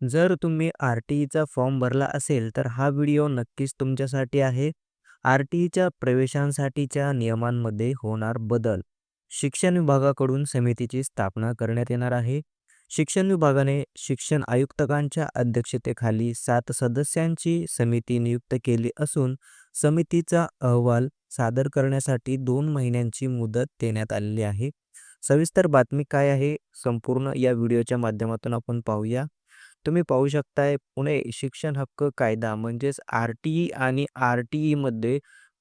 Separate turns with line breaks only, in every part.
जर तुम्ही आर-टी-ईचा फॉर्म भरला असेल, तर हा व्हिडिओ नक्कीच तुमच्यासाठी आहे. आर-टी-ईच्या प्रवेशांसाठीच्या नियमांमध्ये होणार बदल. शिक्षण विभागाकडून समितीची स्थापना करण्यात येणार आहे. शिक्षण विभागाने शिक्षण आयुक्तकांच्या अध्यक्षतेखाली सात सदस्यांची समिती नियुक्त केली असून समितीचा अहवाल सादर करण्यासाठी दोन महिन्यांची मुदत देण्यात आलेली आहे. सविस्तर बातमी काय आहे, संपूर्ण या व्हिडिओच्या माध्यमातून आपण पाहूया. तुम्ही पाहू शकताय पुणे शिक्षण हक्क कायदा म्हणजेच आर-टी-ई आणि आर-टी-ईमध्ये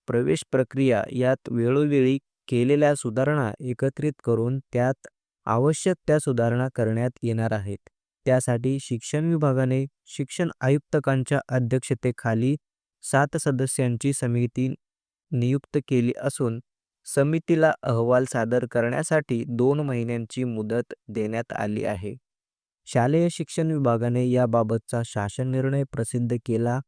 प्रवेश प्रक्रिया यात वेळोवेळी केलेल्या सुधारणा एकत्रित करून त्यात आवश्यक त्या सुधारणा करण्यात येणार आहेत. त्यासाठी शिक्षण विभागाने शिक्षण आयुक्तकांच्या अध्यक्षतेखाली सात सदस्यांची समिती नियुक्त केली असून समितीला अहवाल सादर करण्यासाठी दोन महिन्यांची मुदत देण्यात आली आहे. शालेय शिक्षण विभागाने याबाबतचा शासन निर्णय प्रसिद्ध केला.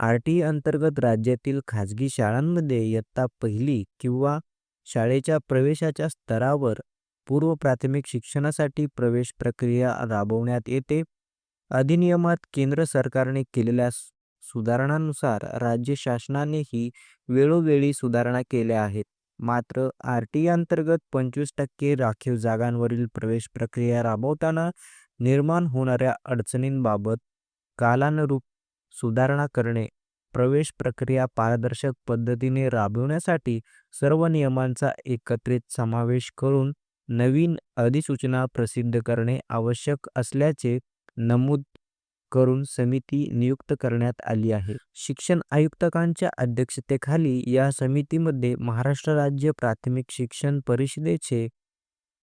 आर टी अंतर्गत राज्यातील खाजगी शाळांमध्ये इयत्ता पहिली किंवा शाळेच्या प्रवेशाच्या स्तरावर पूर्व प्राथमिक शिक्षणासाठी प्रवेश प्रक्रिया राबवण्यात येते. अधिनियमात केंद्र सरकारने केलेल्या सुधारणांनुसार राज्य शासनानेही वेळोवेळी सुधारणा केल्या आहेत. मात्र आर टी अंतर्गत पंचवीस टक्के राखीव जागांवरील प्रवेश प्रक्रिया राबवताना निर्माण होणाऱ्या अडचणींबाबत कालानुरूप सुधारणा करणे, प्रवेश प्रक्रिया पारदर्शक पद्धतीने राबविण्यासाठी सर्व नियमांचा एकत्रित समावेश करून नवीन अधिसूचना प्रसिद्ध करणे आवश्यक असल्याचे नमूद करून समिती नियुक्त करण्यात आली आहे. शिक्षण आयुक्तकांच्या अध्यक्षतेखाली या समितीमध्ये महाराष्ट्र राज्य प्राथमिक शिक्षण परिषदेचे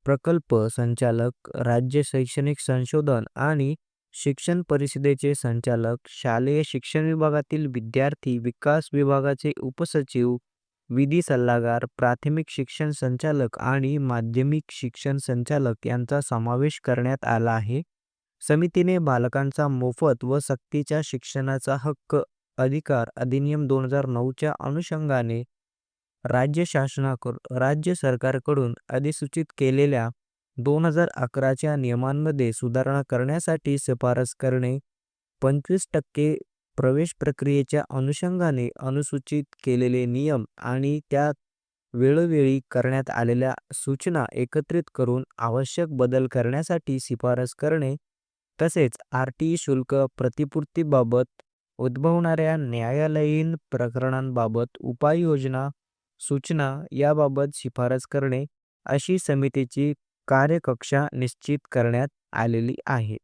प्रकल्प संचालक, राज्य शैक्षणिक संशोधन आणि शिक्षण परिषदेचे संचालक, शालेय शिक्षण विभागातील विद्यार्थी विकास विभागाचे उपसचिव, विधी सल्लागार, प्राथमिक शिक्षण संचालक आणि माध्यमिक शिक्षण संचालक यांचा समावेश करण्यात आला आहे. समितीने बालकांचा मोफत व सक्तीच्या शिक्षणाचा हक्क अधिकार अधिनियम दोन हजार नऊच्या अनुषंगाने राज्य शासनाकडून राज्य सरकारकडून अधिसूचित केलेल्या दोन हजार अकराच्या नियमांमध्ये सुधारणा करण्यासाठी शिफारस करणे, पंचवीस टक्के प्रवेश प्रक्रियेच्या अनुषंगाने अनुसूचित केलेले नियम आणि त्या वेळोवेळी करण्यात आलेल्या सूचना एकत्रित करून आवश्यक बदल करण्यासाठी शिफारस करणे, तसेच आर टी शुल्क प्रतिपूर्तीबाबत उद्भवणाऱ्या न्यायालयीन प्रकरणांबाबत उपाययोजना सूचना याबाबत शिफारस करणे, अशी समितीची कार्यकक्षा निश्चित करण्यात आलेली आहे.